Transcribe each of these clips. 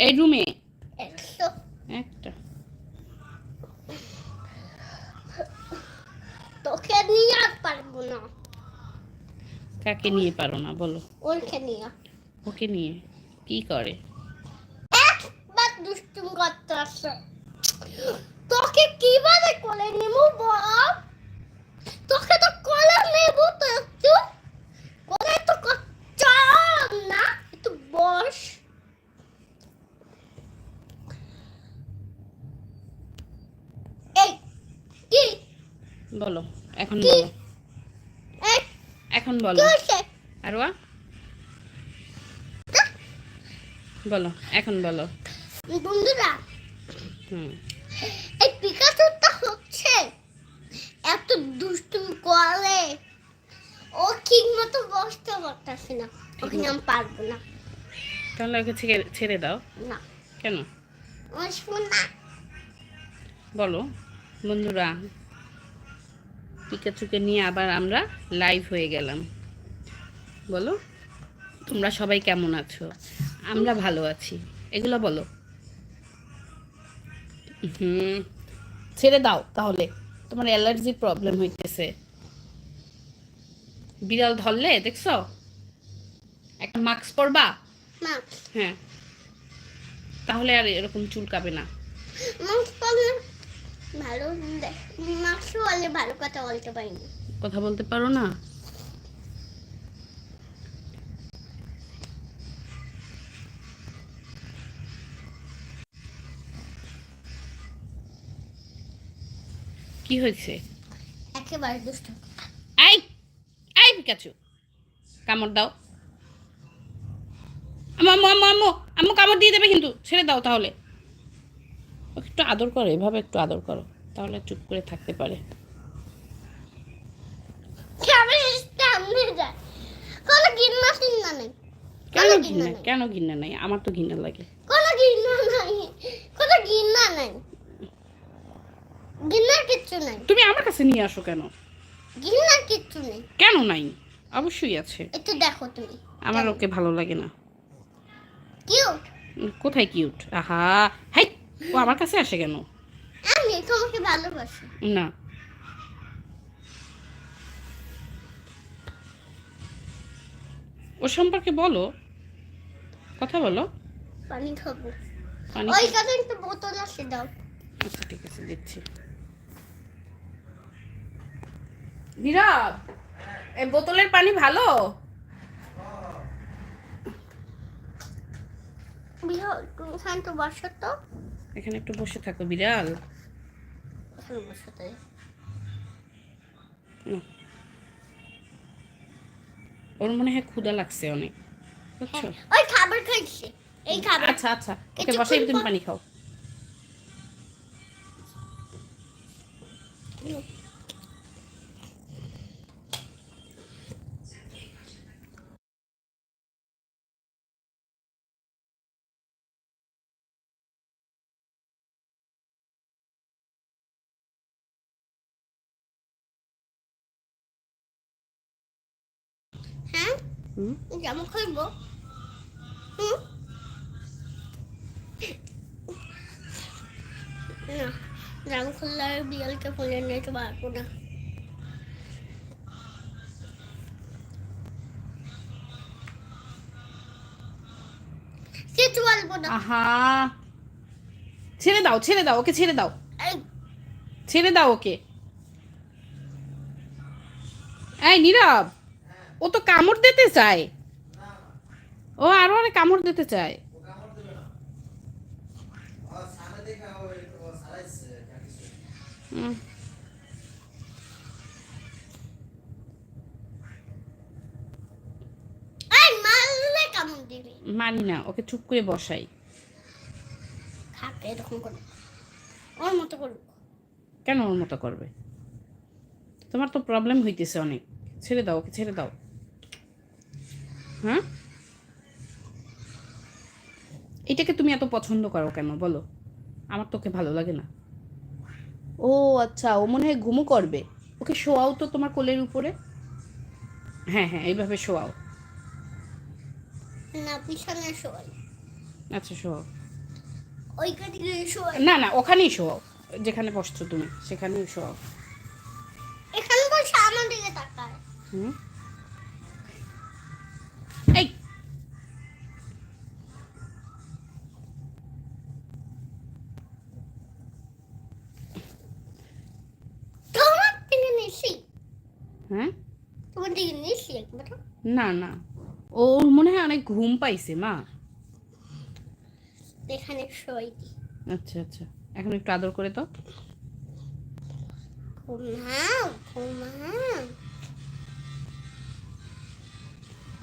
এই রুমে একটা। তোকে নিয়ে আর পারব না। কাকে নিয়ে পারো না বলো? ওকে নিয়ে। ওকে নিয়ে? কি করে? একবার দুষ্টুম করতে আসছে তোকে কীভাবে কোলে নেব বল তোকে তো কোলে নেব তো একটু কোলে তো ক- চল না একটু বস এই কি বলো এখন বলো। এখন বলো। আরোয়া? বলো এখন বলো। বন্ধুরা হুম। এই পিকাচুটা হচ্ছে এত দুষ্টুম করে। ও ঠিক মতো বসতে পারতেছে না। ওখানে আমি পারব না। তাহলে ওকে ছেড়ে ছেড়ে দাও। না। কেন? বসবো না। বলো বন্ধুরা। পিকাচুকে নিয়ে আবার আমরা লাইভ হয়ে গেলাম। বলো তোমরা সবাই কেমন আছো? আমরা ভালো আছি। এগুলো বলো। হুম ছেড়ে দাও তাহলে। তোমার অ্যালার্জি প্রবলেম হইতেছে। বিড়াল ধরলে দেখছ? একটা মাস্ক পরবা? হ্যাঁ। তাহলে আর এরকম চুলকাবে না। ভালো মাস্ক ভালো কথা বলতে পারি না কথা বলতে পারো না? কি হয়েছে? একেবারে দুষ্ট। আই আই পিকাচু কামড় দাও। আম্মু আম্মু আম্মু আম্মু কামড় দিয়ে দেবে কিন্তু ছেড়ে দাও তাহলে। ওকে একটু আদর করো এভাবে একটু আদর করো তাহলে চুপ করে থাকতে পারে। কোনো গিন্না টিন্না নেই? কেন কেন আমার তো ঘৃণা লাগে। কোনো গিন্না নাই কোনো গিন্না নাই গিন্নার কিচ্ছু নাই তুমি আমার কাছে নিয়ে আসো কেন? গিন্নার কিচ্ছু নেই কেন নাই? অবশ্যই আছে। একটু দেখো তুমি আমার ওকে ভালো লাগে না। কিউট কোথায় কিউট আহা হাই ও আমার কাছে আসে কেন? আমি তোমাকে ভালোবাসি। না। ও সম্পর্কে বলো। কথা বলো। পানি খাব। পানি ওই কাছে একটা বোতল আছে দাও। আচ্ছা ঠিক আছে দিচ্ছি। নীরব এই বোতলের পানি ভালো? বিহার তুমি শান্ত বসো তো। এখানে একটু বসে থাকো বিড়াল। এখানে বসো নাও। ওর মনে হয় ক্ষুদা লাগছে অনেক। বুঝছ? ওই খাবার খাইছে। এই খাবার আচ্ছা আচ্ছা। ওকে বসাই তুমি পানি খাও। হ্যাঁ? জামা খুলবো? না জামা খুললে আর বিড়ালকে ফুলে নিতে পারব না। কিছু বলব না। আহা। ছেড়ে দাও ছেড়ে দাও ওকে ছেড়ে দাও। ছেড়ে দাও ওকে। এই নীরব। ও তো কামড় দিতে চায়। ও আরও অনেক কামড় দিতে চায়। মানি না ওকে চুপ করে বসাই। এরকম করে। ওর মতো করব কেন ওর মতো করবে? তোমার তো প্রবলেম হইতেছে অনেক। ছেড়ে দাও ওকে ছেড়ে দাও। হ্যাঁ এটাকে তুমি এত পছন্দ করো কেন? বলো। আমার তোকে ভালো লাগে না। ও আচ্ছা ও মনে হয় ঘুমো করবে। ওকে শোয়াও তো তোমার কোলের উপরে? হ্যাঁ হ্যাঁ এইভাবে শোয়াও না পিছনে শোয় আচ্ছা শোয়াও ওইখানে গিয়ে শোয় না না ওখানেই শোয়াও যেখানে বসছো তুমি সেখানেই শোয়াও এখানে বসে আমার দিকে তাকায়। হুম? না না। ওর মনে হয় অনেক ঘুম পাইছে মা। এখানে আচ্ছা আচ্ছা। এখন একটু আদর করে তো ঘুমাও ঘুমাও।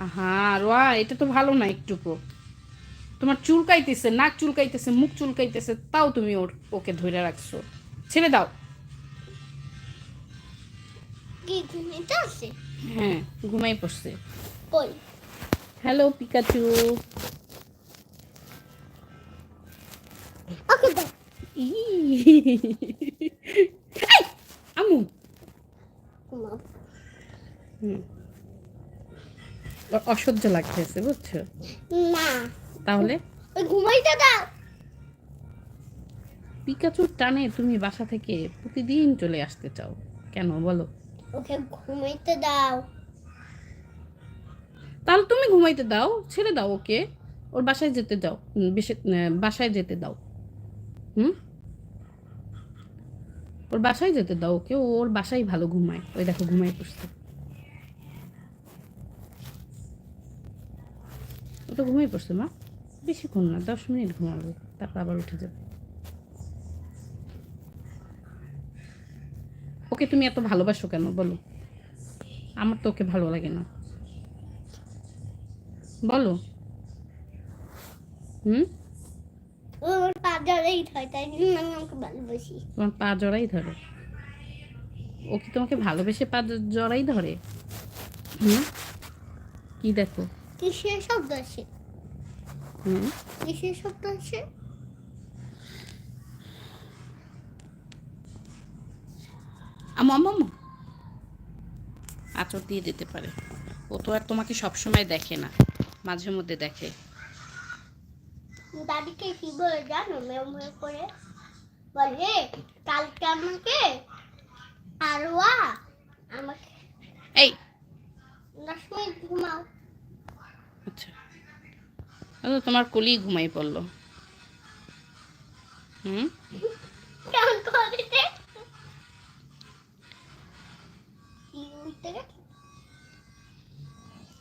আহা রোয়া এটা তো ভালো না একটুকু। তোমার চুলকাইতেছে নাক চুলকাইতেছে মুখ চুলকাইতেছে তাও তুমি ওর ওকে ধরে রাখছো। ছেড়ে দাও। কি ঘুমিতে আছে? হ্যাঁ ঘুমাই পড়ছে। কই? হ্যালো পিকাচু ওকে দাও আমু। অসহ্য লাগতেছে বুঝছ? না। তাহলে? ঘুমাইতে দাও। পিকাচুর টানে তুমি বাসা থেকে প্রতিদিন চলে আসতে চাও। কেন? বলো। ওকে ঘুমাইতে দাও। তাহলে তুমি ঘুমাইতে দাও, ছেড়ে দাও ওকে। ওর বাসায় যেতে দাও বাসায় যেতে দাও। হুম? ওর বাসায় যেতে দাও ওকে ওর বাসায় ভালো ঘুমায়। ওই দেখো ঘুমাই পড়ছে ও তো ঘুমাই পড়ছে মা। বেশিক্ষণ না, দশ মিনিট ঘুমাবে, তারপর আবার উঠে যাবে। ওকে তুমি এত ভালোবাসো কেন? বলো। আমার তো ওকে ভালো লাগে না। বলো। হুম? ও আমার পা জড়াই হয় তাই আমি আমাকে ভালোবাসি। তোমার পা জড়াই ধরে? ও কি তোমাকে ভালোবেসে পা জড়াই ধরে? হুম? কি দেখো? কিসের শব্দ আসে হুম? কিসের শব্দ আসে আমু আমু আমু আচর দিয়ে দিতে পারে। ও তো আর তোমাকে সবসময় দেখে না মাঝে মধ্যে দেখে। দাদিকে কি বলে জানো? মেয়ে মেয়ে করে বলে কালকে আমাকে আরোয়া আমাকে এই। দশ মিনিট ঘুমাও। আচ্ছা। তোমার কলি ঘুমাই পড়ল। হুম? কেমন করে?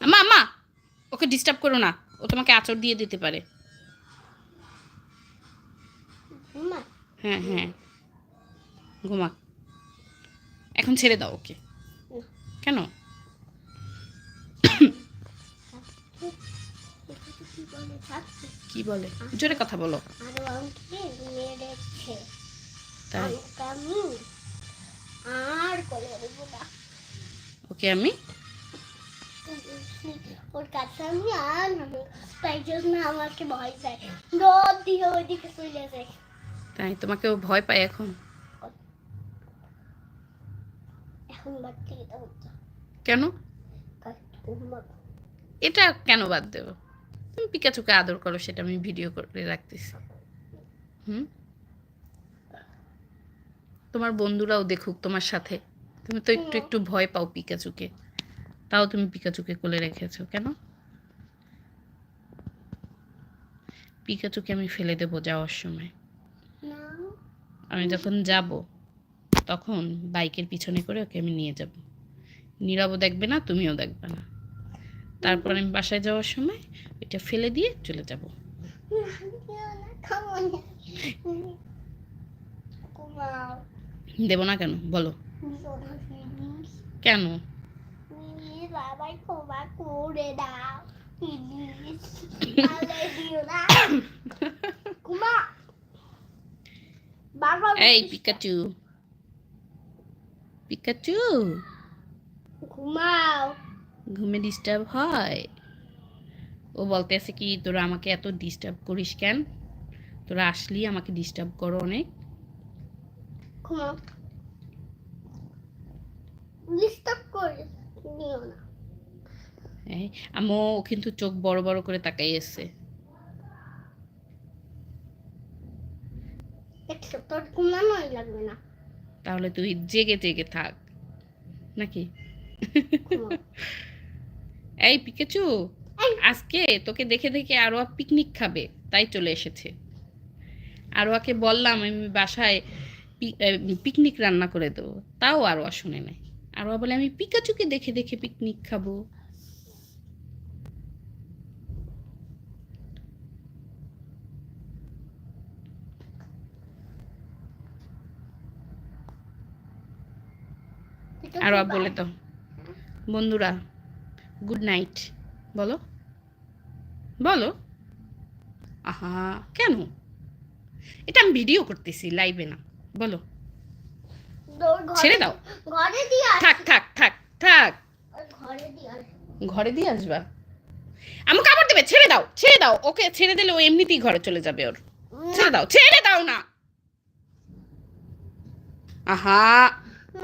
আমা আমা ওকে ডিস্টার্ব করো না। ও তোমাকে আচর দিয়ে দিতে পারে। হ্যাঁ হ্যাঁ। ঘুমা। এখন ছেড়ে দাও ওকে। কেন? কি বলে? জোরে কথা বলো। তাই। আর করে ওকে আমি? ওর কাছে আমি আর তাই জন্য আমাকে ভয় পায়। রোদ দিয়ে ওইদিকে চলে যায়। তাই তোমাকে ও ভয় পায় এখন। কেন? এটা কেন বাদ দেবো? তুমি পিকাচুকে আদর করো সেটা আমি ভিডিও করে রাখতেছি। হুম? তোমার বন্ধুরাও দেখুক তোমার সাথে। তুমি তো একটু একটু ভয় পাও পিকাচুকে তাও তুমি পিকাচুকে কোলে রেখেছো কেন পিকাচুকে আমি ফেলে দেবো যাওয়ার সময় আমি যখন যাব তখন বাইকের পিছনে করে ওকে আমি নিয়ে যাব নীরবও দেখবে না তুমিও দেখবে না তারপর আমি বাসায় যাওয়ার সময় ওইটা ফেলে দিয়ে চলে যাব দেবো না কেন বলো কেন? এই পিকাচু পিকাচু ঘুমাও। ঘুমে ডিস্টার্ব হয়। ও বলতেছে কি তোরা আমাকে এত ডিস্টার্ব করিস কেন? তোরা আসলি আমাকে ডিস্টার্ব করো অনেক। ঘুমাও। ডিস্টার্ব করে নিও না। কিন্তু চোখ বড় বড় করে তাকাই এসছে দেখছ তোর ঘুমানোই লাগবে না। তাহলে তুই জেগে জেগে থাক নাকি? এই পিকেচু আজকে তোকে দেখে দেখে আরোয়া পিকনিক খাবে তাই চলে এসেছে। আরোয়াকে বললাম আমি বাসায় পিকনিক রান্না করে দেবো তাও আরোয়া শুনে আরোয়া বলে আমি পিকাচুকে দেখে দেখে পিকনিক খাব। আর বলে তো বন্ধুরা গুড নাইট বলো। বলো। আহা কেন? এটা আমি ভিডিও করতেছি লাইভে না। বলো। ছেড়ে দাও। ঘরে দিয়ে থাক থাক থাক থাক। ঘরে দিয়ে ঘরে দিয়ে আসবা? আমাকে আবার দেবে ছেড়ে দাও ছেড়ে দাও। ওকে ছেড়ে দিলে ও এমনিতেই ঘরে চলে যাবে ওর। ছেড়ে দাও ছেড়ে দাও না। আহা।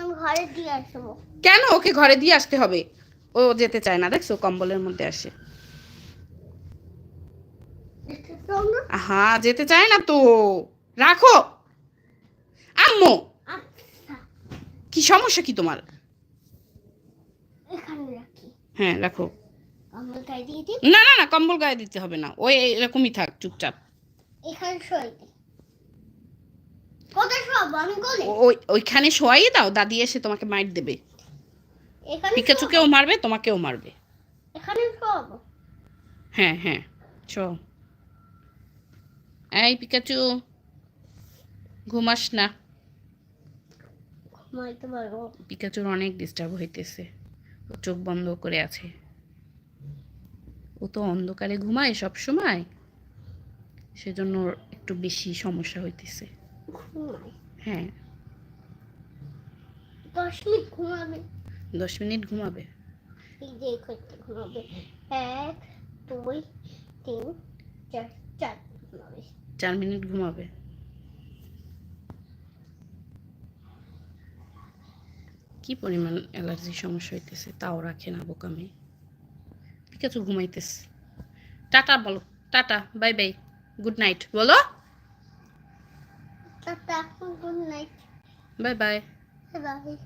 আমি ঘরে দিয়ে আসব। কেন ওকে ঘরে দিয়ে আসতে হবে? ও যেতে চায় না দেখছ কম্বলের মধ্যে আসে? আহা যেতে চায় না তো। রাখো। আম্মু। কি সমস্যা কি তোমার? হ্যাঁ রাখো। না না না কম্বল গায়ে দিতে হবে না। ওই এরকমই থাক চুপচাপ। ওইখানে শোয়াই দাও দাদি এসে তোমাকে মাইট দেবে। পিকাচুকেও মারবে তোমাকেও মারবে। এখানে হ্যাঁ হ্যাঁ চ এই পিকাচু ঘুমাস না। পিকাচুর অনেক ডিস্টার্ব হইতেছে। ও চোখ বন্ধ করে আছে। ও তো অন্ধকারে ঘুমায় সব সময় সেজন্য একটু বেশি সমস্যা হইতেছে। হ্যাঁ। দশ মিনিট ঘুমাবে। দশ মিনিট ঘুমাবে? ঘুমাবে। এক দুই তিন চার চার ঘুমাবে। চার মিনিট ঘুমাবে? কি পরিমাণ অ্যালার্জির সমস্যা হইতেছে তাও রাখে না বোকামি ঠিক আছে ঘুমাইতেছে। টাটা বলো tata bye bye good night বলো। Tata good night. Bye. Bye bye.